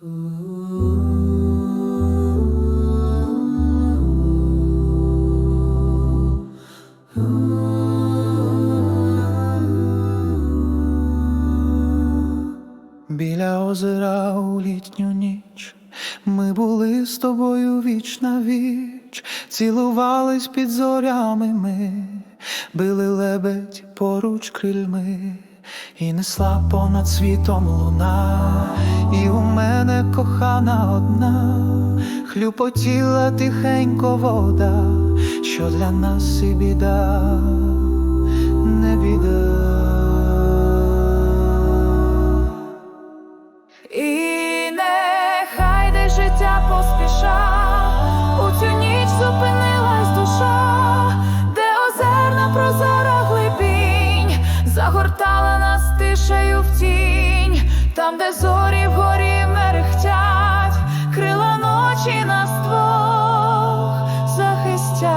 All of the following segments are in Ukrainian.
Біля озера у літню ніч ми були з тобою віч на віч, цілувались під зорями ми, били лебедь поруч крильми, і несла понад світом луна, і у мене кохана одна, хлюпотіла тихенько вода, що для нас і біда, не біда. Там, де зорі вгорі мерехтять, крила ночі нас двох захистять.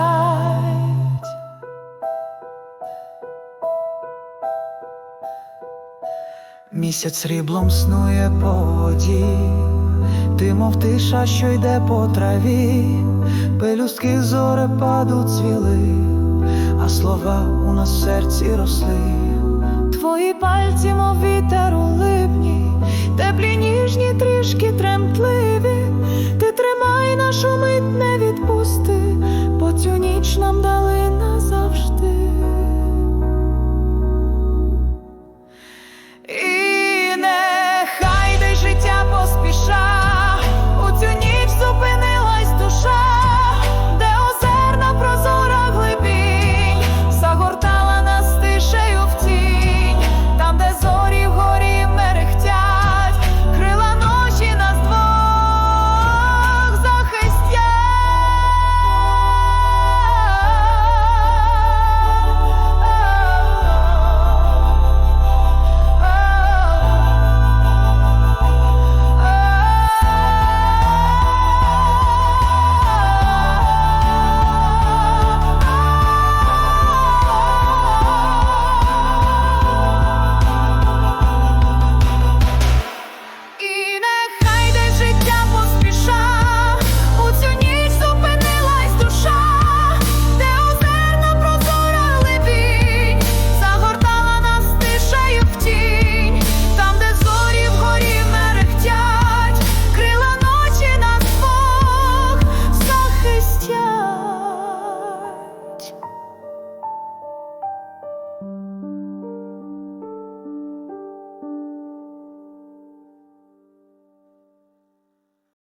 Місяць сріблом снує по воді, ти мов тиша, що йде по траві, пелюстки зорепаду цвіли, а слова у нас в серці росли. Твої пальці, теплі ніжні, трішки тремтливі, ти тримай нашу мить не відпусти, бо цю ніч нам дали.